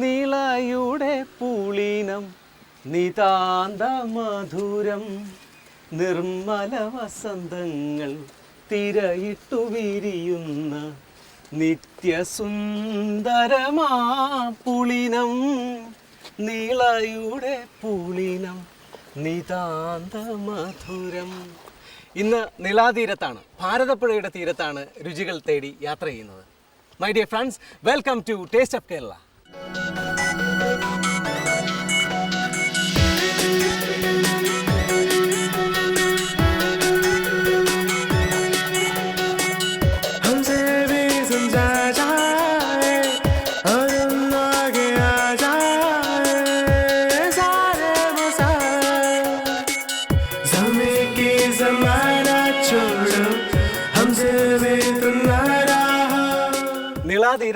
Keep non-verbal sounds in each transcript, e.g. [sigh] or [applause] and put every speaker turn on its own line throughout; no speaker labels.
നിളയുടെ പൂളിനം നിതാന്ത മധുരം നിർമ്മല വസന്തങ്ങൾ തിരയിട്ടു വിരിയുന്ന നിത്യസുന്ദരമാ പുളിനം നിളയുടെ പുളിനം നിതാന്ത മധുരം ഇന്ന് നിളാതീരത്താണ് ഭാരതപ്പുഴയുടെ തീരത്താണ് രുചികൾ തേടി യാത്ര ചെയ്യുന്നത്. My dear friends welcome to taste of Kerala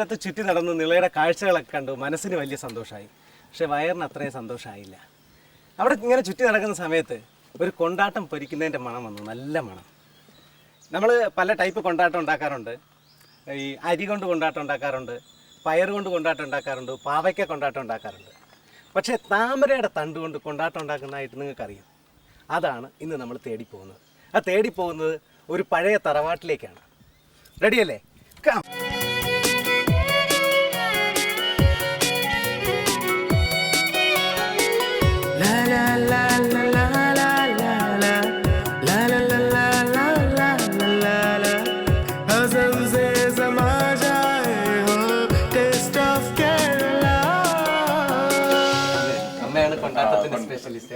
നിളാതീരത്ത് ചുറ്റി നടന്ന് നിളയുടെ കാഴ്ചകളൊക്കെ കണ്ടു മനസ്സിന് വലിയ സന്തോഷമായി. പക്ഷെ വയറിന് അത്രയും സന്തോഷമായില്ല. അവിടെ ഇങ്ങനെ ചുറ്റി നടക്കുന്ന സമയത്ത് ഒരു കൊണ്ടാട്ടം പൊരിക്കുന്നതിന്റെ മണം വന്നു. നല്ല മണം. നമ്മൾ പല ടൈപ്പ് കൊണ്ടാട്ടം ഉണ്ടാക്കാറുണ്ട്. ഈ അരി കൊണ്ട് കൊണ്ടാട്ടം ഉണ്ടാക്കാറുണ്ട് പയർ കൊണ്ട് കൊണ്ടാട്ടം ഉണ്ടാക്കാറുണ്ട് പാവയ്ക്ക കൊണ്ടാട്ടം ഉണ്ടാക്കാറുണ്ട്. പക്ഷേ താമരയുടെ തണ്ട് കൊണ്ട് കൊണ്ടാട്ടം ഉണ്ടാക്കുന്നതായിട്ട് നിങ്ങൾക്കറിയാം. അതാണ് ഇന്ന് നമ്മൾ തേടി പോകുന്നത് ആ തേടി പോകുന്നത് ഒരു പഴയ തറവാട്ടിലേക്കാണ്. റെഡിയല്ലേ കം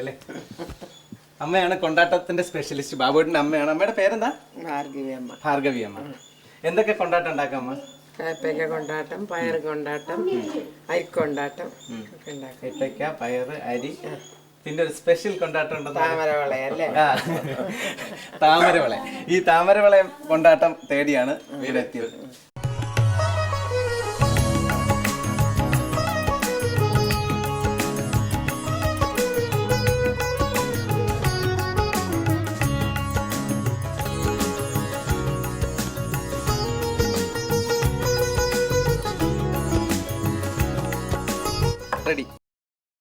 അല്ലേ? അമ്മയാണ് കൊണ്ടാട്ടത്തിന്റെ സ്പെഷ്യലിസ്റ്റ് ബാബുവിന്റെ അമ്മയാണ്. അമ്മയുടെ പേരെന്താ?
ഭാർഗവിയമ്മ.
ഭാർഗവി അമ്മ എന്തൊക്കെ കൊണ്ടാട്ടം ഉണ്ടാക്കാം അമ്മ?
കപ്പയ്ക്ക കൊണ്ടാട്ടം പയർ കൊണ്ടാട്ടം അരിക്കൊണ്ടാട്ടം ഒക്കെ ഉണ്ടാക്കും.
പയറ് അരി. പിന്നെ ഒരു സ്പെഷ്യൽ കൊണ്ടാട്ടം ഉണ്ടെന്ന്
താമരവളയല്ലേ
ആ. താമരവള. ഈ താമരവള കൊണ്ടാട്ടം തേടിയാണ് ഇവിടെ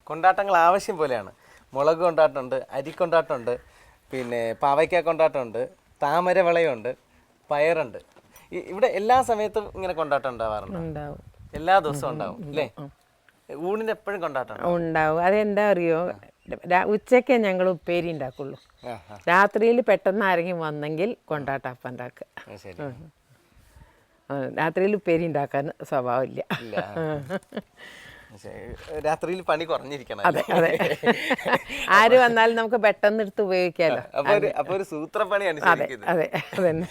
കൊണ്ടാട്ടങ്ങൾ ആവശ്യം പോലെയാണ്. മുളക് കൊണ്ടാട്ടമുണ്ട് അരി കൊണ്ടാട്ടമുണ്ട് പിന്നെ പാവയ്ക്ക കൊണ്ടാട്ടമുണ്ട് താമര വിളയുണ്ട് പയറുണ്ട്. ഇവിടെ എല്ലാ സമയത്തും ഇങ്ങനെ കൊണ്ടാട്ടം ഉണ്ടാവാറുണ്ട്? എല്ലാ ദിവസവും ഉണ്ടാവും അല്ലേ ഊണിന് എപ്പോഴും കൊണ്ടാട്ടം
ഉണ്ടാവും? അതെന്താ അറിയോ? ഉച്ചക്കേ ഞങ്ങൾ ഉപ്പേരി ഉണ്ടാക്കുള്ളൂ. രാത്രിയിൽ പെട്ടെന്ന് ആരെങ്കിലും വന്നെങ്കിൽ കൊണ്ടാട്ടപ്പം ഉണ്ടാക്കുക. രാത്രിയിൽ ഉപ്പേരി ഉണ്ടാക്കാൻ സ്വഭാവമില്ല.
രാത്രിയിൽ പണി കുറഞ്ഞിരിക്കണം.
അതെ അതെ. ആര് വന്നാലും നമുക്ക് പെട്ടെന്ന് എടുത്ത് ഉപയോഗിക്കാമല്ലോ
അപ്പൊ ഒരു സൂത്രപ്പണിയാണ്
അതെ അതെ അതന്നെ.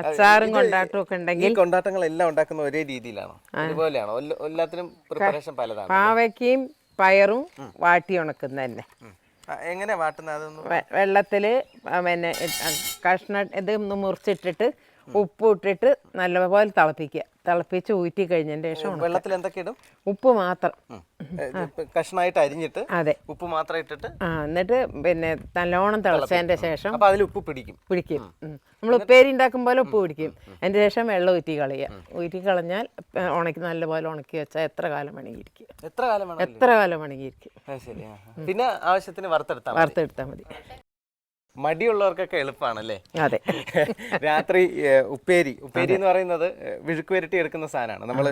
അച്ചാറും കൊണ്ടാട്ടവും ഒക്കെ
ഈ
കൊണ്ടാട്ടങ്ങൾ
എല്ലാം ഉണ്ടാക്കുന്ന ഒരേ രീതിയിലാണോ? എല്ലാ- എല്ലാത്തിനും പ്രിപ്പറേഷൻ പലതാണ്
പാവയ്ക്കയും പയറും വാട്ടി ഉണക്കുന്ന തന്നെ.
എങ്ങനെ വാട്ടുന്ന
വെള്ളത്തിൽ പിന്നെ കഷ്ണ ഇത് മുറിച്ചിട്ടിട്ട് ഉപ്പ് ഇട്ടിട്ട് നല്ലപോലെ തിളപ്പിക്കുക. തിളപ്പിച്ച് ഊറ്റി കഴിഞ്ഞതിന് ശേഷം
വെള്ളത്തിൽ എന്തൊക്കെ ഇടും?
ഉപ്പ് മാത്രം.
കഷ്ണായിട്ട് കഷ്ണമായിട്ട് അരിഞ്ഞിട്ട്
അതെ.
ഉപ്പ് മാത്രം ഇട്ടിട്ട്
ആ എന്നിട്ട് പിന്നെ നല്ലോണം തിളച്ചതിന്റെ ശേഷം
അപ്പൊ അതിൽ ഉപ്പ് പിടിക്കും.
പിടിക്കും. നമ്മൾ ഉപ്പേരി ഉണ്ടാക്കും പോലെ ഉപ്പ് പിടിക്കും. അതിന്റെ ശേഷം വെള്ളം ഊറ്റി കളയുക. ഊറ്റി കളഞ്ഞാൽ ഉണക്കി നല്ലപോലെ ഉണക്കി വെച്ചാൽ എത്ര കാലം വേണമെങ്കിൽ ഇരിക്കും
എത്ര കാലം
എത്ര കാലം വേണമെങ്കിൽ ഇരിക്കും.
പിന്നെ ആവശ്യത്തിന് വറുത്തെടുത്താൽ.
വറുത്തെടുത്താൽ മതി.
മടിയുള്ളവർക്കൊക്കെ എളുപ്പമാണല്ലേ
അതെ. [laughs]
രാത്രി ഉപ്പേരി. ഉപ്പേരി എന്ന് പറയുന്നത് വിഴുക്ക് വരട്ടി എടുക്കുന്ന സാധനമാണ്. നമ്മൾ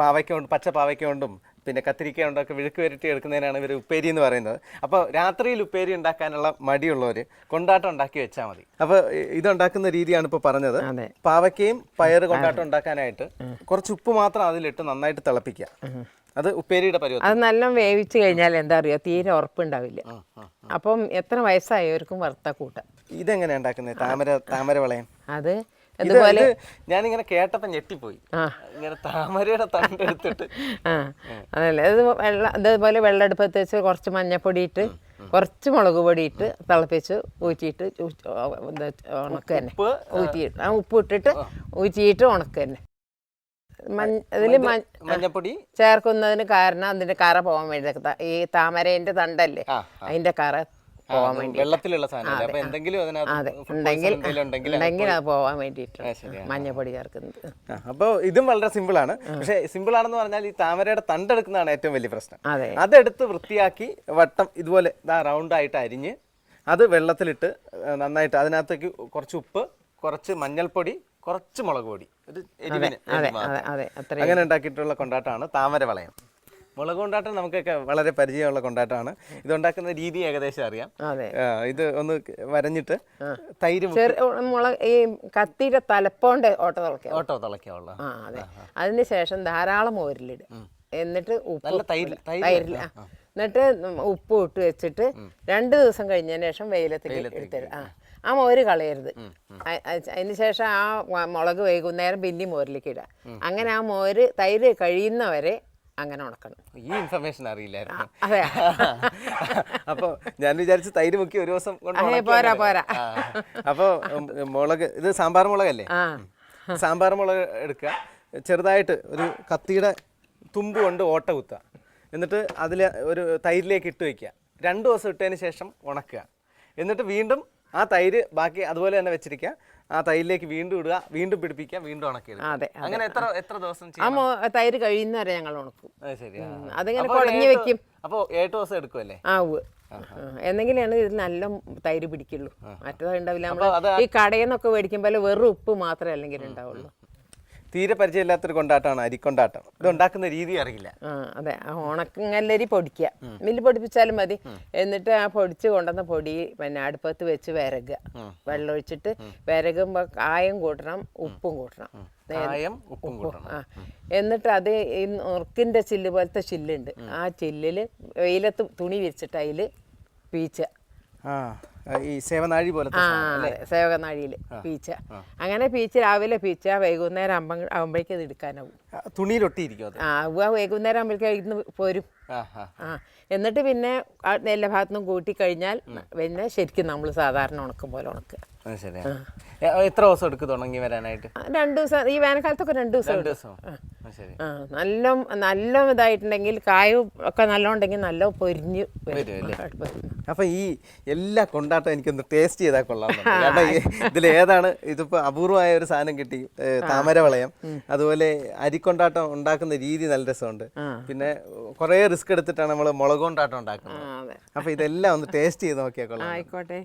പാവയ്ക്ക കൊണ്ട് പച്ച പാവയ്ക്ക കൊണ്ടും പിന്നെ കത്തിരിക്ക കൊണ്ടൊക്കെ വിഴുക്ക് വരട്ടി എടുക്കുന്നതിനാണ് ഇവർ ഉപ്പേരി എന്ന് പറയുന്നത്. അപ്പോൾ രാത്രിയിൽ ഉപ്പേരി ഉണ്ടാക്കാനുള്ള മടിയുള്ളവർ കൊണ്ടാട്ടം ഉണ്ടാക്കി വെച്ചാൽ മതി. അപ്പോൾ ഇതുണ്ടാക്കുന്ന രീതിയാണ് ഇപ്പോൾ പറഞ്ഞത്. പാവയ്ക്കയും പയറ് കൊണ്ടാട്ടം ഉണ്ടാക്കാനായിട്ട് കുറച്ച് ഉപ്പ് മാത്രം അതിലിട്ട് നന്നായിട്ട് തിളപ്പിക്കുക. അത് ഉപ്പേരിയുടെ പരുവം
അത് നല്ല വേവിച്ച് കഴിഞ്ഞാൽ എന്താ അറിയോ? തീരെ ഉറപ്പുണ്ടാവില്ല. അപ്പം എത്ര വയസ്സായവർക്കും വറുത്ത കൂട്ടാം
ഇതെങ്ങനെ ഉണ്ടാക്കുന്നത് താമര താമര വളയം?
അത്
ഞാൻ ഞാനിങ്ങനെ കേട്ടപ്പോ ഞെട്ടിപ്പോയി. ഇങ്ങനെ താമരയുടെ തണ്ട് എടുത്തിട്ട്.
ആ. അതല്ലേ. ഇത് വെള്ളം ഇതേപോലെ വെള്ളം അടുപ്പത്ത് വെച്ച് കുറച്ച് മഞ്ഞപ്പൊടി ഇട്ട് കുറച്ച് മുളക് പൊടി ഇട്ട് തിളപ്പിച്ച് ഊറ്റിയിട്ട് ഉണക്ക് തന്നെ.
ഉപ്പ്,
ഊറ്റിയിട്ട് ആ ഉപ്പ് ഇട്ടിട്ട് ഊറ്റിയിട്ട് ഉണക്ക് തന്നെ.
മഞ്ഞപ്പൊടി.
ചേർക്കുന്നതിന് കാരണം അതിന്റെ കറ പോകാൻ വേണ്ടി ഈ താമരേന്റെ തണ്ടല്ലേ? അതിന്റെ കറ പോകാൻ വേണ്ടി
വെള്ളത്തിലുള്ള സാധനം അപ്പൊ എന്തെങ്കിലും
അതെ ഉണ്ടെങ്കിൽ
ഉണ്ടെങ്കിൽ
പോകാൻ വേണ്ടിയിട്ട്
ആ, ശരി, ആ.
മഞ്ഞപ്പൊടി ചേർക്കുന്നത്.
അപ്പോൾ ഇതും വളരെ സിമ്പിൾ ആണ്. പക്ഷെ സിമ്പിൾ ആണെന്ന് പറഞ്ഞാൽ ഈ താമരയുടെ തണ്ടെടുക്കുന്നതാണ് ഏറ്റവും വലിയ പ്രശ്നം.
അതെ.
അതെടുത്ത് വൃത്തിയാക്കി വട്ടം ഇതുപോലെ ഇതാ റൗണ്ട് ആയിട്ട് അരിഞ്ഞ് അത് വെള്ളത്തിലിട്ട് നന്നായിട്ട് അതിനകത്തേക്ക് കുറച്ച് ഉപ്പ് കുറച്ച് മഞ്ഞൾപ്പൊടി കുറച്ച് മുളക് പൊടി. അങ്ങനെ ഉണ്ടാക്കിയിട്ടുള്ള കൊണ്ടാട്ടമാണ് താമര വളയം മുളക് കൊണ്ടാട്ടം നമുക്കൊക്കെ വളരെ പരിചയമുള്ള കൊണ്ടാട്ടമാണ്. ഇത് ഉണ്ടാക്കുന്ന രീതി ഏകദേശം അറിയാം. ഇത് ഒന്ന് വരഞ്ഞിട്ട് തൈര്
മുളക് ഈ കത്തിയുടെ തലപ്പോണ്ട് ഓട്ടോ തുളക്കുക
ഓട്ടോ തിളയ്ക്കാവുള്ള
അതിന് ശേഷം ധാരാളം മോരിലിടും. എന്നിട്ട് ഉപ്പ് തൈരിൽ എന്നിട്ട് ഉപ്പ് ഇട്ട് വെച്ചിട്ട് രണ്ട് ദിവസം കഴിഞ്ഞതിന് ശേഷം വെയിലത്തിൽ എടുത്തരും. ആ. ആ മോര് കളയരുത്. അതിന് ശേഷം ആ മുളക് വൈകുന്നേരം പിന്നെ മോരിലേക്ക് ഇടുക. അങ്ങനെ ആ മോര് തൈര് കഴിയുന്നവരെ അങ്ങനെ ഉണക്കണം.
ഈ ഇൻഫർമേഷൻ അറിയില്ലായിരുന്നു.
അതെ. [laughs]
അപ്പോൾ ഞാൻ വിചാരിച്ചു തൈര് മുക്കി ഒരു ദിവസം കൊണ്ട്
പോരാ, പോരാ.
അപ്പൊ അപ്പോൾ മുളക് ഇത് സാമ്പാർ മുളകല്ലേ?
അല്ലേ
സാമ്പാർ മുളക് എടുക്കുക. ചെറുതായിട്ട് ഒരു കത്തിയുടെ തുമ്പ് കൊണ്ട് ഓട്ട കുത്തുക. എന്നിട്ട് അതിൽ ഒരു തൈരിലേക്ക് ഇട്ട് വയ്ക്കുക രണ്ട് ദിവസം ഇട്ടതിന് ശേഷം ഉണക്കുക. എന്നിട്ട് വീണ്ടും ആ തൈര് ബാക്കി അതുപോലെ തന്നെ വെച്ചിരിക്കുക. ആ തൈരിലേക്ക് വീണ്ടും ഇടുക വീണ്ടും പിടിപ്പിക്കുക വീണ്ടും ഉണക്കി
അതെ,
അങ്ങനെ എത്ര എത്ര ദിവസം
ആ
ചെയ്യും
മോ തൈര് കഴിയുന്നവരെ ഞങ്ങൾ ഉണക്കും.
അത്.
അതിങ്ങനെ
ഒരു ഏഴ്
വെക്കും.
അപ്പോൾ ഏഴ് ദിവസം എടുക്കുമല്ലേ
ആ ഉവ് എന്നെങ്കിലാണ് ഇത് നല്ല തൈര് പിടിക്കുള്ളൂ. മറ്റേത് ഉണ്ടാവില്ല.
അപ്പൊ അത്
നമ്മൾ ഈ കടയിൽ നിന്നൊക്കെ മേടിക്കുമ്പോൾ വെറും ഉപ്പ് മാത്രമേ അല്ലെങ്കിൽ ഉണ്ടാവുള്ളൂ
തീരെ പരിചയമില്ലാത്തൊരു കൊണ്ടാട്ടമാണ് അരിക്കൊണ്ടാട്ടം. ഇത് ഉണ്ടാക്കുന്ന രീതി അറിയില്ല.
ആ അതെ. ആ ഉണക്കങ്ങല്ലരി പൊടിക്കുക. മില്ല് പൊടിപ്പിച്ചാലും മതി. എന്നിട്ട് ആ പൊടിച്ച് കൊണ്ടുവന്ന പൊടി പിന്നെ അടുപ്പത്ത് വെച്ച് വിരകുക. വെള്ളമൊഴിച്ചിട്ട് വിരകുമ്പോൾ കായം കൂട്ടണം ഉപ്പും കൂട്ടണം.
കായം ഉപ്പും കൂട്ടണം.
ആ. എന്നിട്ട് അത് ഈ നുറുക്കിന്റെ ചില്ല് പോലത്തെ ചില്ലുണ്ട്. ആ ചില്ലിൽ വെയിലത്ത് തുണി വിരിച്ചിട്ട് അതിൽ പീച്ച
ആ ഈ സേവനാഴി പോലത്തെ
ആ പീച്ച. അങ്ങനെ പീച്ച രാവിലെ പീച്ച വൈകുന്നേരം ആകുമ്പോ ആകുമ്പോഴേക്കും അത് എടുക്കാനാവും.
ആ, തുണിയിലൊട്ടിയിരിക്കും
ആ ഉവ്വ വൈകുന്നേരം ആകുമ്പോഴേക്കും ഇന്ന് പോരും.
ആ ആ.
ആ എന്നിട്ട് പിന്നെ ആ എല്ലാ ഭാഗത്തുനിന്നും കൂട്ടി കഴിഞ്ഞാൽ പിന്നെ ശരിക്കും നമ്മൾ സാധാരണ ഉണക്കും പോലെ ഉണക്കുക.
എത്ര ദിവസം എടുക്കും തുടങ്ങി വരാനായിട്ട്?
രണ്ടു ദിവസം ഈ വേനൽക്കാലത്തൊക്കെ രണ്ട് ദിവസം
രണ്ട് ദിവസം.
ആ നല്ല നല്ല ഇതായിട്ടുണ്ടെങ്കിൽ കായും ഒക്കെ നല്ല ഉണ്ടെങ്കിൽ നല്ല പൊരിഞ്ഞ്
അപ്പൊ ഈ എല്ലാ കൊണ്ടാട്ടം എനിക്കൊന്ന് ടേസ്റ്റ് ചെയ്താൽ കൊള്ളാം കാരണം ഇതിൽ ഏതാണ് ഇതിപ്പോ അപൂർവമായ ഒരു സാധനം കിട്ടി. താമരവളയം. താമര വളയം അതുപോലെ അരിക്കൊണ്ടാട്ടം ഉണ്ടാക്കുന്ന രീതി നല്ല രസമുണ്ട്. പിന്നെ കുറെ റിസ്ക് എടുത്തിട്ടാണ് നമ്മൾ മുളക് കൊണ്ടാട്ടം ഉണ്ടാക്കുന്നത്. അപ്പൊ ഇതെല്ലാം ഒന്ന് ടേസ്റ്റ് ചെയ്ത് നോക്കിയാൽ കൊള്ളാം.
ആയിക്കോട്ടെ.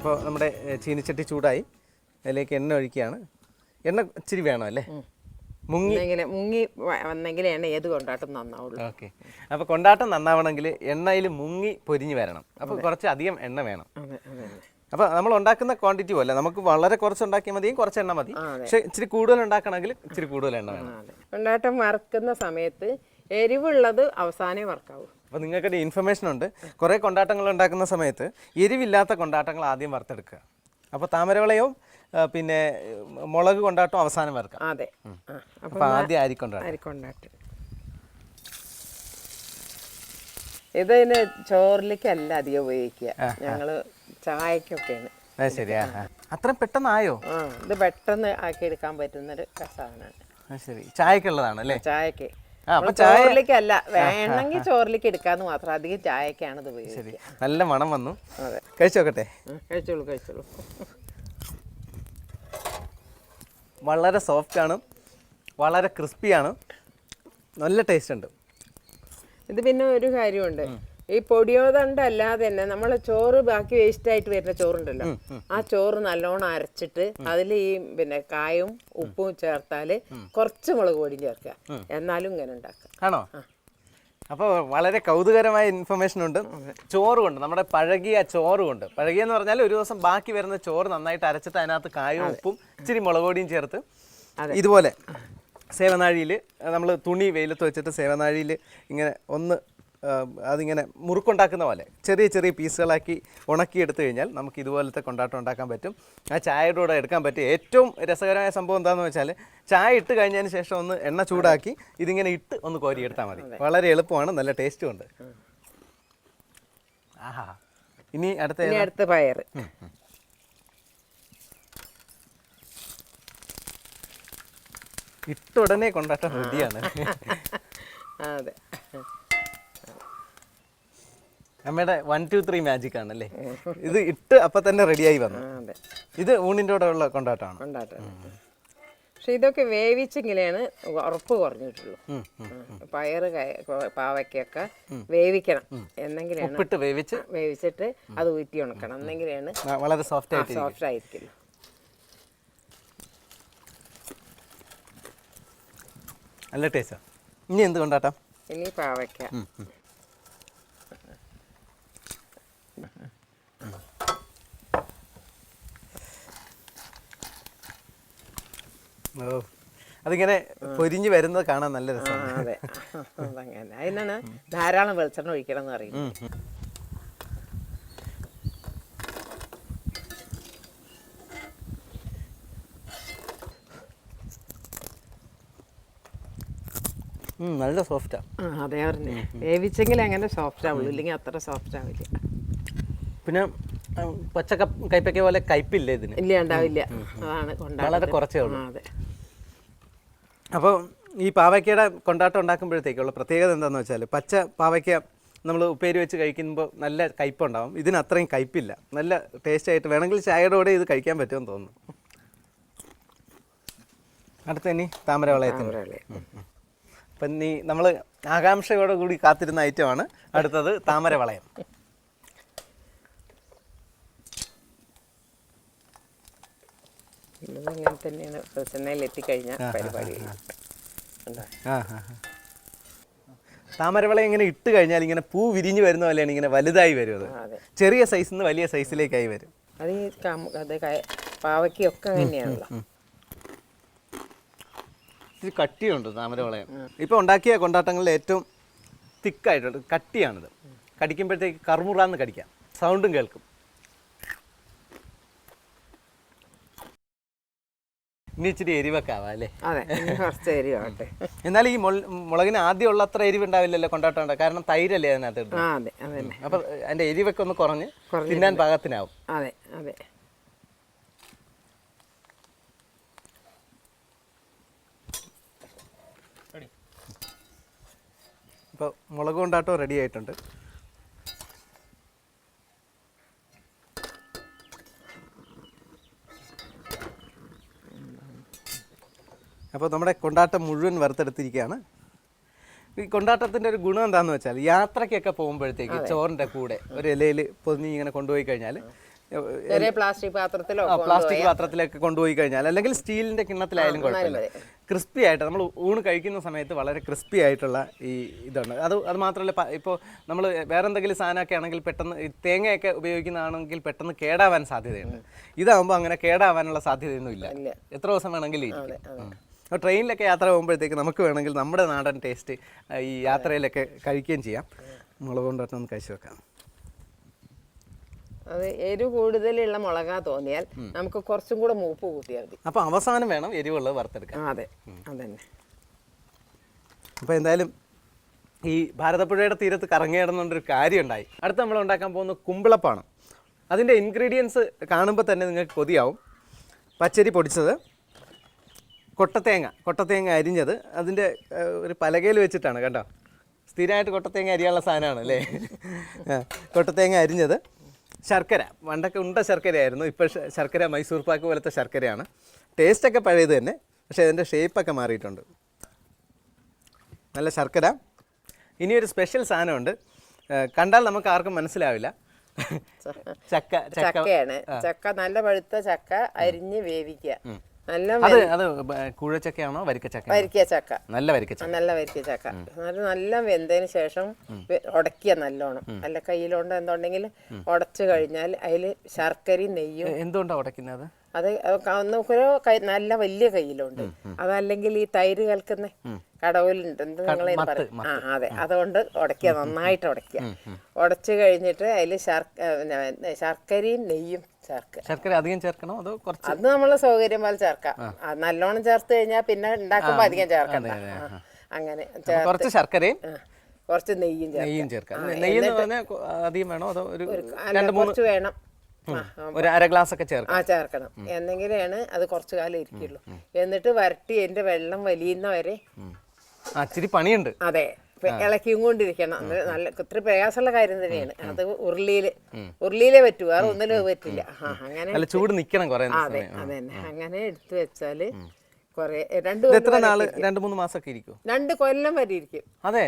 അപ്പോൾ നമ്മുടെ ചീനിച്ചട്ടി ചൂടായി. അതിലേക്ക് എണ്ണ ഒഴിക്കുകയാണ്. എണ്ണ ഇച്ചിരി വേണം അല്ലേ? മുങ്ങി
മുങ്ങി വന്നെങ്കിൽ എണ്ണ ഏത് കൊണ്ടാട്ടം നന്നാവുള്ളൂ.
ഓക്കെ. അപ്പോൾ കൊണ്ടാട്ടം നന്നാവണമെങ്കിൽ എണ്ണയിൽ മുങ്ങി പൊരിഞ്ഞ് വരണം. അപ്പോൾ കുറച്ച് അധികം എണ്ണ വേണം. അപ്പോൾ നമ്മൾ ഉണ്ടാക്കുന്ന ക്വാണ്ടിറ്റി പോലെ നമുക്ക് വളരെ കുറച്ച് ഉണ്ടാക്കിയാൽ മതി കുറച്ച് എണ്ണ മതി. പക്ഷെ ഇച്ചിരി കൂടുതൽ ഉണ്ടാക്കണമെങ്കിൽ ഇച്ചിരി കൂടുതൽ എണ്ണ വേണം.
കൊണ്ടാട്ടം വറക്കുന്ന സമയത്ത് എരിവുള്ളത് അവസാനമേ വറക്കാവൂ.
അപ്പോൾ നിങ്ങൾക്കൊരു ഇൻഫർമേഷൻ ഉണ്ട്. കുറേ കൊണ്ടാട്ടങ്ങൾ ഉണ്ടാക്കുന്ന സമയത്ത് എരിവില്ലാത്ത കൊണ്ടാട്ടങ്ങൾ ആദ്യം വറുത്തെടുക്കുക. അപ്പോൾ താമരവളയും പിന്നെ മുളക് കൊണ്ടാട്ടം അവസാനം വറുക്കാം.
അതെ.
അപ്പോൾ ആദ്യം അരിക്കൊണ്ടാട്ടം
ഇത് ഇതിന് ചോറിലേക്കല്ല അധികം ഉപയോഗിക്കുക. ഞങ്ങൾ ചായക്കൊക്കെയാണ്.
ശരിയാ അത്ര പെട്ടെന്നായോ?
ഇത് പെട്ടെന്ന് ആക്കി എടുക്കാൻ പറ്റുന്നൊരു സാധനമാണ്
ശരി. ചായക്കുള്ളതാണ് അല്ലേ
ചായക്ക്. ചോറിലേക്കല്ല. വേണമെങ്കിൽ ചോറിലേക്ക് എടുക്കാന്ന് മാത്രം. അധികം ചായക്കാണ് ഇത്
ശരി.
ഉപയോഗിക്കുക.
നല്ല മണം വന്നു. കഴിച്ചു നോക്കട്ടെ
കഴിച്ചോളൂ കഴിച്ചോളൂ.
വളരെ സോഫ്റ്റ് ആണ്. വളരെ ക്രിസ്പിയാണ് നല്ല ടേസ്റ്റ് ഉണ്ട്.
ഇത് പിന്നെ ഒരു കാര്യമുണ്ട്. ഈ പൊടിയോതണ്ട് അല്ലാതെ തന്നെ നമ്മൾ ചോറ് ബാക്കി വേസ്റ്റ് ആയിട്ട് വരുന്ന ചോറുണ്ടല്ലോ. ആ ചോറ് നല്ലോണം അരച്ചിട്ട് അതിൽ ഈ പിന്നെ കായും ഉപ്പും ചേർത്താൽ കുറച്ച് മുളക് പൊടിയും ചേർക്കുക. എന്നാലും ഇങ്ങനെ ഉണ്ടാക്കാം
ആണോ? അപ്പോൾ വളരെ കൗതുകരമായ ഇൻഫർമേഷൻ ഉണ്ട്. ചോറ് കൊണ്ട് നമ്മുടെ പഴകിയ ചോറ് കൊണ്ട്. പഴകിയ എന്ന് പറഞ്ഞാൽ ഒരു ദിവസം ബാക്കി വരുന്ന ചോറ് നന്നായിട്ട് അരച്ചിട്ട് അതിനകത്ത് കായും ഉപ്പും ഇച്ചിരി മുളക് പൊടിയും ചേർത്ത് ഇതുപോലെ സേവനാഴിയിൽ നമ്മൾ തുണി വെയിലത്ത് വെച്ചിട്ട് സേവനാഴിയിൽ ഇങ്ങനെ ഒന്ന് അതിങ്ങനെ മുറുക്കുണ്ടാക്കുന്ന പോലെ ചെറിയ ചെറിയ പീസുകളാക്കി ഉണക്കിയെടുത്തു കഴിഞ്ഞാൽ നമുക്ക് ഇതുപോലത്തെ കൊണ്ടാട്ടം ഉണ്ടാക്കാൻ പറ്റും. ആ ചായയുടെ കൂടെ എടുക്കാൻ പറ്റും ഏറ്റവും രസകരമായ സംഭവം എന്താണെന്ന് വെച്ചാൽ ചായ ഇട്ട് കഴിഞ്ഞതിന് ശേഷം ഒന്ന് എണ്ണ ചൂടാക്കി ഇതിങ്ങനെ ഇട്ട് ഒന്ന് കോരിയെടുത്താൽ മതി. വളരെ എളുപ്പമാണ് നല്ല ടേസ്റ്റും ഉണ്ട്. ആഹാ. ഇനി അടുത്ത
അടുത്ത
പയർ. ഇട്ടുടനെ കൊണ്ടാട്ടം റെഡിയാണ്. [laughs]
അതെ.
അമ്മയുടെ വൺ ടു ത്രീ മാജിക് ആണല്ലേ? ഇത് ഇട്ട് അപ്പം തന്നെ റെഡിയായി വന്നു. ഇത് ഊണിന്റെ കൂടെ ഉള്ള കൊണ്ടാട്ടാണ്
കൊണ്ടാട്ടം. പക്ഷെ ഇതൊക്കെ വേവിച്ചെങ്കിലാണ് ഉറപ്പ് കുറഞ്ഞിട്ടുള്ളൂ. പയറ് പാവയ്ക്കൊക്കെ വേവിക്കണം. എന്നെങ്കിലാണ്
ഉപ്പിട്ട് വേവിച്ച്?
വേവിച്ചിട്ട് അത് ഊറ്റി ഉണക്കണം. എന്നെങ്കിലാണ്
വളരെ സോഫ്റ്റ് ആയിട്ട്
സോഫ്റ്റ് ആയിരിക്കും
നല്ല ടേസ്റ്റാ ഇനി എന്ത് കൊണ്ടാട്ടാം?
ഇനി പാവയ്ക്ക.
അതിങ്ങനെ പൊരിഞ്ഞ് വരുന്നത് കാണാൻ നല്ല രസമാണ്.
അതെ. അതങ്ങനെ. അതിനാണ് ധാരാളം വെളിച്ചെണ്ണ ഒഴിക്കണം എന്ന് പറയുന്നത്.
നല്ല
സോഫ്റ്റാ അതെ പറഞ്ഞേ. വേവിച്ചെങ്കിൽ അങ്ങനെ സോഫ്റ്റ് ആവുള്ളൂ. ഇല്ലെങ്കിൽ അത്ര സോഫ്റ്റ് ആവില്ല.
പിന്നെ പച്ച കപ്പ് കൈപ്പയ്ക്ക പോലെ കയ്പില്ല ഇതിന്?
ഇല്ല ഉണ്ടാവില്ല. അതാണ്
വളരെ കുറച്ചേ ഉള്ളൂ.
അതെ.
അപ്പോൾ ഈ പാവയ്ക്കയുടെ കൊണ്ടാട്ടം ഉണ്ടാക്കുമ്പോഴത്തേക്കുള്ള പ്രത്യേകത എന്താണെന്ന് വെച്ചാൽ പച്ച പാവയ്ക്ക നമ്മൾ ഉപ്പേരി വെച്ച് കഴിക്കുമ്പോൾ നല്ല കയ്പുണ്ടാവും ഇതിന് അത്രയും കയ്പില്ല നല്ല ടേസ്റ്റ് ആയിട്ട് വേണമെങ്കിൽ ചായയുടെ കൂടെ ഇത് കഴിക്കാൻ പറ്റുമെന്ന് തോന്നുന്നു. അടുത്ത ഇനി താമര വളയത്തിന്. അപ്പം നീ നമ്മൾ ആകാംക്ഷയോടെ കൂടി കാത്തിരുന്ന ഐറ്റമാണ് അടുത്തത് താമര വളയം
ഇത് തന്നെയാണ്. വെളിച്ചെണ്ണയിൽ എത്തിക്കഴിഞ്ഞ പരിപാടി.
താമരവള ഇങ്ങനെ ഇട്ട് കഴിഞ്ഞാൽ ഇങ്ങനെ പൂ വിരിഞ്ഞു വരുന്ന പോലെയാണ് ഇങ്ങനെ വലുതായി വരും അത്. ചെറിയ സൈസിൽ നിന്ന് വലിയ സൈസിലേക്കായി വരും.
അത് ഈ അത് പാവയ്ക്കൊക്കെ അങ്ങനെയാണല്ലോ.
ഇത് കട്ടിയുണ്ട് താമരവളയം ഇപ്പോൾ ഉണ്ടാക്കിയ കൊണ്ടാട്ടങ്ങളിൽ ഏറ്റവും തിക്കായിട്ടുണ്ട് കട്ടിയാണിത്. കടിക്കുമ്പോഴത്തേക്ക് കറുമുറാന്ന് കടിക്കാം. സൗണ്ടും കേൾക്കും. ഇനി ഇച്ചിരി എരിവൊക്കെ ആവാം അല്ലേ?
അതെ ഇനി കുറച്ച് എരിവാട്ടെ
എന്നാൽ ഈ മുൾ- മുളകിന് ആദ്യം ഉള്ള അത്ര എരിവ് ഉണ്ടാവില്ലല്ലോ കൊണ്ടാട്ടം ഉണ്ട് കാരണം തൈരല്ലേ അതിനകത്ത് ഇടുന്നത്.
ആ അതെ അതന്നെ.
അപ്പൊ അതിന്റെ എരിവൊക്കെ ഒന്ന് കുറഞ്ഞ് തിന്നാൻ പാകത്തിനാവും.
അതെ അതെ.
ഇപ്പോൾ മുളക് കൊണ്ടാട്ടം റെഡി ആയിട്ടുണ്ട്. അപ്പോൾ നമ്മുടെ കൊണ്ടാട്ടം മുഴുവൻ വറുത്തെടുത്തിരിക്കുകയാണ്. ഈ കൊണ്ടാട്ടത്തിന്റെ ഒരു ഗുണം എന്താണെന്ന് വെച്ചാൽ യാത്രയ്ക്കൊക്കെ പോകുമ്പോഴത്തേക്ക് ചോറിന്റെ കൂടെ ഒരു ഇലയിൽ പൊതിഞ്ഞ് ഇങ്ങനെ കൊണ്ടുപോയി കഴിഞ്ഞാൽ
പ്ലാസ്റ്റിക് പാത്രത്തിലോ
പ്ലാസ്റ്റിക് പാത്രത്തിലേക്ക് കൊണ്ടുപോയി കഴിഞ്ഞാൽ അല്ലെങ്കിൽ സ്റ്റീലിന്റെ കിണ്ണത്തിലായാലും കുഴപ്പമില്ല. ക്രിസ്പി ആയിട്ട് നമ്മൾ ഊണ് കഴിക്കുന്ന സമയത്ത് വളരെ ക്രിസ്പി ആയിട്ടുള്ള ഈ ഇതുണ്ട് അത് അത് മാത്രമല്ല ഇപ്പോൾ നമ്മൾ വേറെ എന്തെങ്കിലും സാധനമൊക്കെ ആണെങ്കിൽ പെട്ടെന്ന് തേങ്ങയൊക്കെ ഉപയോഗിക്കുന്നതാണെങ്കിൽ പെട്ടെന്ന് കേടാവാൻ സാധ്യതയുണ്ട്. ഇതാകുമ്പോൾ അങ്ങനെ കേടാവാനുള്ള സാധ്യതയൊന്നും ഇല്ല.
ഇല്ല.
എത്ര ദിവസം വേണമെങ്കിലും ഇരിക്കും. ട്രെയിനിലൊക്കെ യാത്ര പോകുമ്പോഴത്തേക്ക് നമുക്ക് വേണമെങ്കിൽ നമ്മുടെ നാടൻ ടേസ്റ്റ് ഈ യാത്രയിലൊക്കെ കഴിക്കുകയും ചെയ്യാം. മുളക് കൊണ്ടിട്ട് ഒന്ന് കഴിച്ചു വെക്കാം
അത് എരിവ് കൂടുതലുള്ള മുളക തോന്നിയാൽ നമുക്ക് കുറച്ചും കൂടെ മൂപ്പ് കൂട്ടിയാൽ മതി.
അപ്പോൾ അവസാനം വേണം എരിവുള്ളത് വറുത്തെടുക്കാൻ.
അതെ. അതന്നെ
അപ്പോൾ എന്തായാലും ഈ ഭാരതപ്പുഴയുടെ തീരത്ത് കറങ്ങിയിടുന്നൊരു കാര്യം ഉണ്ടായി അടുത്ത നമ്മൾ ഉണ്ടാക്കാൻ പോകുന്ന കുമ്പിളപ്പാണ്. അതിന്റെ ഇൻഗ്രീഡിയൻസ് കാണുമ്പോൾ തന്നെ നിങ്ങൾക്ക് കൊതിയാവും. പച്ചരി പൊടിച്ചത്. കൊട്ടത്തേങ്ങ കൊട്ടത്തേങ്ങ അരിഞ്ഞത്. അതിന്റെ ഒരു പലകയിൽ വെച്ചിട്ടാണ് കേട്ടോ സ്ഥിരമായിട്ട് കൊട്ടത്തേങ്ങ അരിയാനുള്ള സാധനമാണ് അല്ലേ? കൊട്ടത്തേങ്ങ അരിഞ്ഞത്. ശർക്കര പണ്ടൊക്കെ ഉണ്ട ശർക്കരയായിരുന്നു. ഇപ്പോൾ ശർക്കര മൈസൂർ പാക്ക് പോലത്തെ ശർക്കരയാണ്. ടേസ്റ്റൊക്കെ പഴയത് തന്നെ പക്ഷേ അതിന്റെ ഷേപ്പൊക്കെ മാറിയിട്ടുണ്ട്. നല്ല ശർക്കര. ഇനിയൊരു സ്പെഷ്യൽ സാധനമുണ്ട്. കണ്ടാൽ നമുക്ക് ആർക്കും മനസ്സിലാവില്ല. ചക്ക
ചക്കയാണ്. ചക്ക നല്ല പഴുത്ത ചക്ക അരിഞ്ഞ് വേവിക്കുക. നല്ല
അത് അത് കുഴച്ചക്കയാണോ വരിക്കച്ചക്ക
വരിക്കച്ചക്ക.
നല്ല വരിക്കച്ചക്ക.
നല്ല വരിക്കച്ചക്ക. എന്നിട്ട് നല്ല വെന്തതിന് ശേഷം ഉടക്കിയ നല്ലോണം. അല്ല കയ്യിലോണ്ട് എന്തുണ്ടെങ്കിൽ ഉടച്ചു കഴിഞ്ഞാൽ അതിൽ ശർക്കരയും നെയ്യും
എന്തുകൊണ്ടാണ് ഉടയ്ക്കുന്നത്?
അത് നമുക്കൊരു നല്ല വലിയ കയ്യിലുണ്ട്. അതല്ലെങ്കിൽ ഈ തൈര് കേൾക്കുന്ന കടവിലുണ്ട്. എന്ത് നിങ്ങൾ ആ അതെ. അതുകൊണ്ട് ഉടക്കുക നന്നായിട്ട് ഉടക്കുക ഉടച്ചു കഴിഞ്ഞിട്ട് അതിൽ ശർക്കരയും നെയ്യും ചേർക്കുക.
ശർക്കര അധികം ചേർക്കണോ? അതോ കുറച്ച്?
അത് നമ്മൾ സൗകര്യം പോലെ ചേർക്കാം. നല്ലോണം ചേർത്ത് കഴിഞ്ഞാൽ പിന്നെ ഉണ്ടാക്കുമ്പോൾ അധികം ചേർക്കണ്ട. അങ്ങനെ
കുറച്ച് ശർക്കരയും
കുറച്ച് നെയ്യും ചേർക്കാം.
നെയ്യും ചേർക്കാം. നെയ്യ് അധികം വേണോ? അതോ ഒരു രണ്ട് മൂന്ന്
കുറച്ച് വേണം.
ഒരു അര ഗ്ലാസ് ഒക്കെ ചേർക്കണം.
ആ ചേർക്കണം. എന്നെങ്കിലാണ് അത് കുറച്ചു കാലം ഇരിക്കുള്ളൂ. എന്നിട്ട് വരട്ടി എന്റെ വെള്ളം വലിയുന്ന വരെ
ആ ഇച്ചിരി പണിയുണ്ട്.
അതെ. ഇളക്കിയും കൊണ്ടിരിക്കണം. നല്ല ഒത്തിരി പ്രയാസമുള്ള കാര്യം തന്നെയാണ്. അത് ഉരുളിയിൽ ഉരുളിയിലേ പറ്റൂ. വേറെ ഒന്നിലും പറ്റില്ല. അങ്ങനെ
ചൂട് നിക്കണം
അതെ
അതെ
അതെ അങ്ങനെ എടുത്തു വെച്ചാൽ കൊറേ രണ്ടു.
രണ്ട് മൂന്ന് മാസമൊക്കെ ഇരിക്കും
രണ്ട് കൊല്ലം വരെ ഇരിക്കും.
അതെ?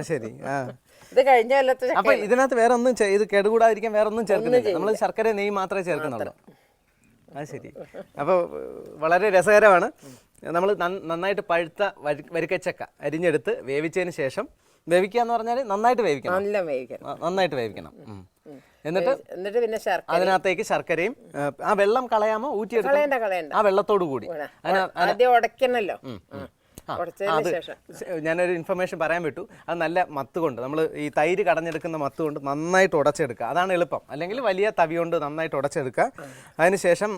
ശരി. ആ.
ഇത് കഴിഞ്ഞ കൊല്ലത്തെ
അപ്പൊ ഇതിനകത്ത് വേറെ ഒന്നും ചെ- ഇത് കേടുകൂടാതിരിക്കാൻ വേറെ ഒന്നും ചേർക്കുന്നില്ല. നമ്മൾ ശർക്കര നെയ്യ് മാത്രമേ ചേർക്കുന്നുള്ളൂ. അത് ശരി. അപ്പോൾ വളരെ രസകരമാണ്. നമ്മൾ നന്നായിട്ട് പഴുത്ത വരി- വരിക്കച്ചക്ക അരിഞ്ഞെടുത്ത് വേവിച്ചതിന് ശേഷം വേവിക്കുക എന്ന് പറഞ്ഞാൽ നന്നായിട്ട് വേവിക്കണം.
നല്ല വേവിക്കണം.
ന- നന്നായിട്ട് വേവിക്കണം. ഉം. എന്നിട്ട്
എന്നിട്ട് പിന്നെ ശർക്കര
അതിനകത്തേക്ക് ശർക്കരയും ആ, ആ വെള്ളം കളയാമോ? ഊറ്റിയെടുക്കാം
കളയണ്ട കളയണ്ട.
ആ വെള്ളത്തോടു കൂടി. അതിന-
ആദ്യം ഉടയ്ക്കണല്ലോ.
ആ, അത് ഞാനൊരു ഇൻഫർമേഷൻ പറയാൻ വിട്ടു. അത് നല്ല മത്ത് കൊണ്ട് നമ്മൾ ഈ തൈര് കടഞ്ഞെടുക്കുന്ന മത്ത് കൊണ്ട് നന്നായിട്ട് ഉടച്ചെടുക്കുക. അതാണ് എളുപ്പം. അല്ലെങ്കിൽ വലിയ തവി കൊണ്ട് നന്നായിട്ട് ഉടച്ചെടുക്കുക. അതിനുശേഷം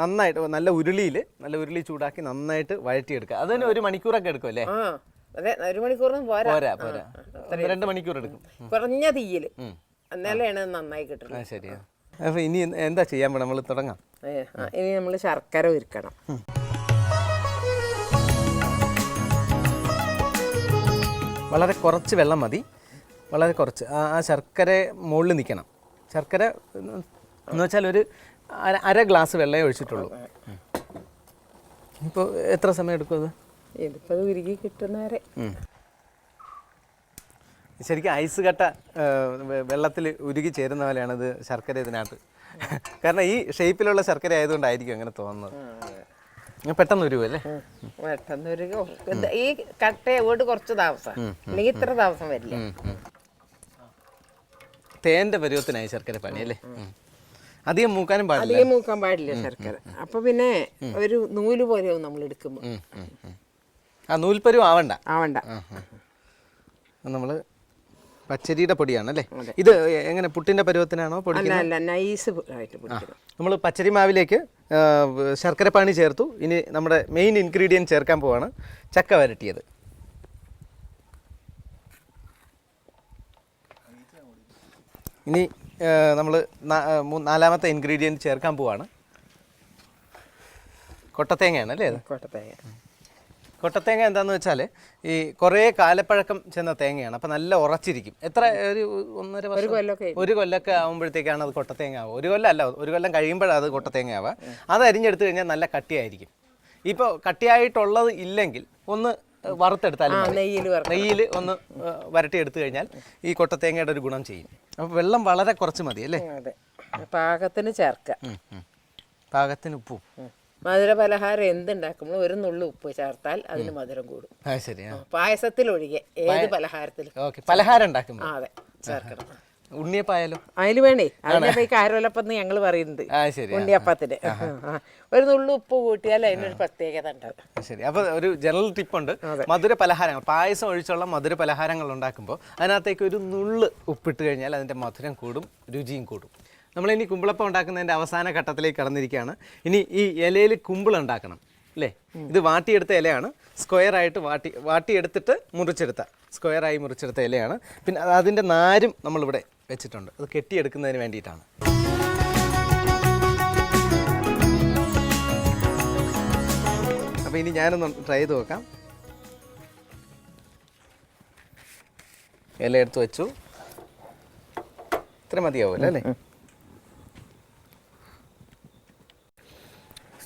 നന്നായിട്ട് നല്ല ഉരുളിയിൽ നല്ല ഉരുളി ചൂടാക്കി നന്നായിട്ട് വഴറ്റിയെടുക്കുക. അതിന് ഒരു മണിക്കൂറൊക്കെ എടുക്കും അല്ലേ?
അതെ ഒരു മണിക്കൂറൊന്നും പോരാ.
പോരാ പോരാ. രണ്ട് മണിക്കൂർ എടുക്കും.
കുറഞ്ഞ തീയിൽ. എന്നാലാണ് നന്നായി കിട്ടുന്നത്.
ശരിയാ. അപ്പൊ ഇനി എന്താ ചെയ്യാൻ വേണം നമ്മൾ തുടങ്ങാം.
ഇനി നമ്മൾ ശർക്കര ഉരുക്കണം.
വളരെ കുറച്ച് വെള്ളം മതി. വളരെ കുറച്ച്. ആ ശർക്കര മുകളിൽ നിൽക്കണം. ശർക്കര എന്ന് വെച്ചാൽ ഒരു അര അര ഗ്ലാസ് വെള്ളമേ ഒഴിച്ചിട്ടുള്ളൂ. ഇപ്പോൾ എത്ര സമയം എടുക്കും അത്?
ഇതിപ്പോൾ ഇത് ഉരുകി കിട്ടുന്നവരെ
ശരിക്കും ഐസ് കട്ട വെള്ളത്തിൽ ഉരുകി ചേരുന്ന പോലെയാണ് ഇത് ശർക്കര ഇതിനകത്ത്. കാരണം ഈ ഷേപ്പിലുള്ള ശർക്കര ആയതുകൊണ്ടായിരിക്കും അങ്ങനെ തോന്നുന്നത്. പെട്ടെന്ന് ഉരുവും
പെട്ടെന്ന് ഇത് ഈ കട്ടയോട് കുറച്ച് താമസം. അല്ലെങ്കിൽ ഇത്ര താമസം വരില്ല.
തേന്റെ പരുവത്തിനായി ശർക്കര പണി അല്ലേ അധികം മൂക്കാനും പാടില്ല.
അധികം മൂക്കാൻ പാടില്ല ശർക്കര. അപ്പൊ പിന്നെ ഒരു നൂൽ പോലെയാവും നമ്മൾ എടുക്കുമ്പോൾ.
ആ നൂൽപ്പരുവ് ആവണ്ട.
ആവണ്ട
നമ്മൾ പച്ചരിയുടെ പൊടിയാണ് അല്ലേ ഇത് എങ്ങനെ പുട്ടിന്റെ പരുവത്തിനാണോ പൊടി
അല്ല നൈസ് ആയിട്ട്
നമ്മൾ പച്ചരി മാവിലേക്ക് ആ, ശർക്കര പാണി ചേർത്തു. ഇനി നമ്മുടെ മെയിൻ ഇൻഗ്രീഡിയന്റ് ചേർക്കാൻ പോവാണ് ചക്ക വരട്ടിയത്. ഇനി നമ്മൾ നാലാമത്തെ ഇൻഗ്രീഡിയന്റ് ചേർക്കാൻ പോവാണ്. കൊട്ടത്തേങ്ങയാണ് അല്ലേ അത്
കോട്ടത്തേങ്ങ
കൊട്ടത്തേങ്ങ എന്താന്ന് വെച്ചാൽ ഈ കുറേ കാലപ്പഴക്കം ചെന്ന തേങ്ങയാണ്. അപ്പം നല്ല ഉറച്ചിരിക്കും. എത്ര ഒരു ഒന്നര വർഷം? ഒരു കൊല്ലൊക്കെ ആകുമ്പോഴത്തേക്കാണ് അത് കൊട്ടത്തേങ്ങ ആവുക ഒരു കൊല്ലം അല്ല ഒരു കൊല്ലം കഴിയുമ്പോഴാണ് അത് കൊട്ടത്തേങ്ങ ആവുക അത് അരിഞ്ഞെടുത്ത് കഴിഞ്ഞാൽ നല്ല കട്ടിയായിരിക്കും. ഇപ്പോൾ കട്ടിയായിട്ടുള്ളത് ഇല്ലെങ്കിൽ ഒന്ന് വറുത്തെടുത്താലും മതി.
നെയ്യിൽ
ഒന്ന് വരട്ടി എടുത്തു കഴിഞ്ഞാൽ ഈ കൊട്ടത്തേങ്ങയുടെ ഒരു ഗുണം ചെയ്യും. അപ്പോൾ വെള്ളം വളരെ കുറച്ച് മതി അല്ലേ?
പാകത്തിന് ചേർക്കുക.
പാകത്തിന് ഉപ്പും.
മധുര പലഹാരം എന്തുണ്ടാക്കുമ്പോഴും ഒരു നുള്ളു ഉപ്പ് ചേർത്താൽ അതിന് മധുരം കൂടും. പായസത്തിൽ ഒഴികെ ഏത് പലഹാരത്തിലും.
പലഹാരം
അതെ ചേർക്കണം.
ഉണ്ണിയപ്പായാലോ?
അതിൽ വേണേ അതിനെ ഈ കാരോലപ്പം ഞങ്ങൾ പറയുന്നത്. ഉണ്ണിയപ്പത്തിന്. ഒരു നുള്ളു ഉപ്പ് കൂട്ടിയാൽ അതിനൊരു പ്രത്യേകത ഉണ്ടാവും.
ശരി. അപ്പൊ ഒരു ജനറൽ ടിപ്പ് ഉണ്ട് മധുര പലഹാരങ്ങൾ പായസം ഒഴിച്ചുള്ള മധുര പലഹാരങ്ങൾ ഉണ്ടാക്കുമ്പോൾ അതിനകത്തേക്ക് ഒരു നുള്ള് ഉപ്പിട്ട് കഴിഞ്ഞാൽ അതിന്റെ മധുരം കൂടും രുചിയും കൂടും. നമ്മളിനി കുമ്പിളപ്പം ഉണ്ടാക്കുന്നതിന്റെ അവസാന ഘട്ടത്തിലേക്ക് കടന്നിരിക്കുകയാണ്. ഇനി ഈ ഇലയിൽ കുമ്പിൾ ഉണ്ടാക്കണം അല്ലേ? ഇത് വാട്ടിയെടുത്ത ഇലയാണ്. സ്ക്വയർ ആയിട്ട് വാട്ടി വാട്ടിയെടുത്തിട്ട് മുറിച്ചെടുത്ത സ്ക്വയർ ആയി മുറിച്ചെടുത്ത ഇലയാണ്. പിന്നെ അത് അതിന്റെ നാരും നമ്മളിവിടെ വെച്ചിട്ടുണ്ട്. അത് കെട്ടിയെടുക്കുന്നതിന് വേണ്ടിയിട്ടാണ്. അപ്പോൾ ഇനി ഞാനൊന്ന് ട്രൈ ചെയ്ത് നോക്കാം. ഇല എടുത്ത് വെച്ചു. ഇത്ര മതിയാവില്ല അല്ലേ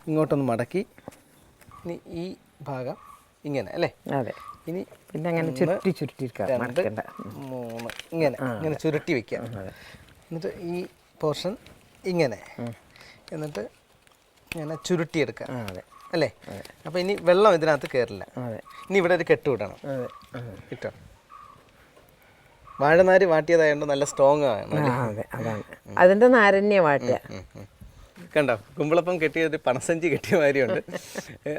ഇങ്ങോട്ടൊന്ന് മടക്കി. ഇനി ഈ ഭാഗം ഇങ്ങനെ അല്ലേ?
അതെ.
ഇനി
പിന്നെ അങ്ങനെ ചുരുട്ടി ചുരുട്ടി
മൂന്ന് ഇങ്ങനെ ഇങ്ങനെ ചുരുട്ടി വെക്കാം എന്നിട്ട് ഈ പോർഷൻ ഇങ്ങനെ. എന്നിട്ട് ഇങ്ങനെ ചുരുട്ടിയെടുക്കാം
ആ, അതെ.
അല്ലേ? അപ്പോൾ ഇനി വെള്ളം ഇതിനകത്ത് കയറില്ല
അതെ.
ഇനി ഇവിടെ ഒരു കെട്ട് വിടണം.
അതെ. അതെ.
വാഴനാരി വാട്ടിയതായതുകൊണ്ട് നല്ല സ്ട്രോങ് ആണ്
അതിന്റെ നാരണ്യ
ഉം. കണ്ടോ? കുമ്പളപ്പം കെട്ടിയ ഒരു പണസഞ്ചി കെട്ടിയ മാതിരിയുണ്ട്.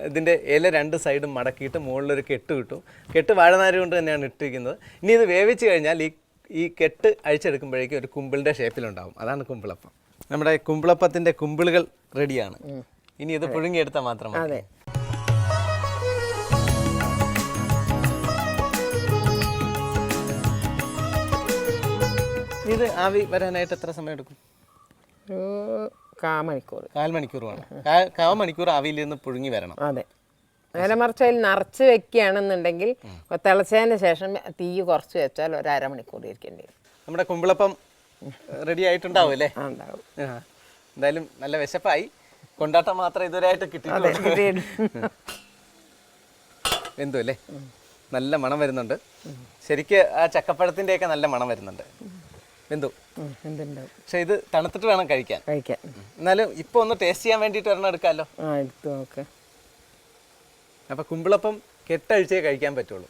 ഇതിന്റെ ഇല രണ്ട് സൈഡും മടക്കിയിട്ട് മുകളിലൊരു കെട്ട് കിട്ടും കെട്ട് വാഴനാരി കൊണ്ട് തന്നെയാണ് ഇട്ടിരിക്കുന്നത്. ഇനി ഇത് വേവിച്ച് കഴിഞ്ഞാൽ ഈ ഈ കെട്ട് അഴിച്ചെടുക്കുമ്പോഴേക്കും ഒരു കുമ്പിളിന്റെ ഷേപ്പിലുണ്ടാവും അതാണ് കുമ്പിളപ്പം. നമ്മുടെ കുമ്പിളപ്പത്തിന്റെ കുമ്പിളുകൾ റെഡിയാണ് ഇനി ഇത് പുഴുങ്ങിയെടുത്താൽ മാത്രം മതി.
അതെ.
ഇത് ആവി വരാനായിട്ട് എത്ര സമയം എടുക്കും?
കാ മണിക്കൂർ
കാൽ മണിക്കൂർ വേണം കാ- കാൽ മണിക്കൂർ ആവിയിൽ നിന്ന് പുഴുങ്ങി വരണം.
അതെ. നേരെ മറിച്ച് അതിൽ നിറച്ച് വെക്കുകയാണെന്നുണ്ടെങ്കിൽ തിളച്ചതിന് ശേഷം തീ കുറച്ച് വെച്ചാൽ ഒരു അരമണിക്കൂർ ഇരിക്കേണ്ടി വരും.
നമ്മുടെ കുമ്പിളപ്പം റെഡി ആയിട്ടുണ്ടാവും അല്ലേ?
ഉണ്ടാവും.
എന്തായാലും നല്ല വിശപ്പായി. കൊണ്ടാട്ടം മാത്രം ഇതുവരെ
ആയിട്ട്
കിട്ടിയിട്ടില്ല എന്തോ അല്ലേ? നല്ല മണം വരുന്നുണ്ട്. ശരിക്ക് ആ ചക്കപ്പഴത്തിന്റെയൊക്കെ നല്ല മണം വരുന്നുണ്ട്.
എന്തോ?
പക്ഷെ ഇത് തണുത്തിട്ട് വേണം കഴിക്കാൻ.
കഴിക്കാൻ.
എന്നാലും ഇപ്പൊ ഒന്ന് ടേസ്റ്റ് ചെയ്യാൻ വേണ്ടിട്ട് ഒരെണ്ണം എടുക്കാമല്ലോ
ആ എടുത്തു നോക്കാം.
അപ്പൊ കുമ്പിളപ്പം കെട്ടഴിച്ചേ കഴിക്കാൻ പറ്റുള്ളൂ.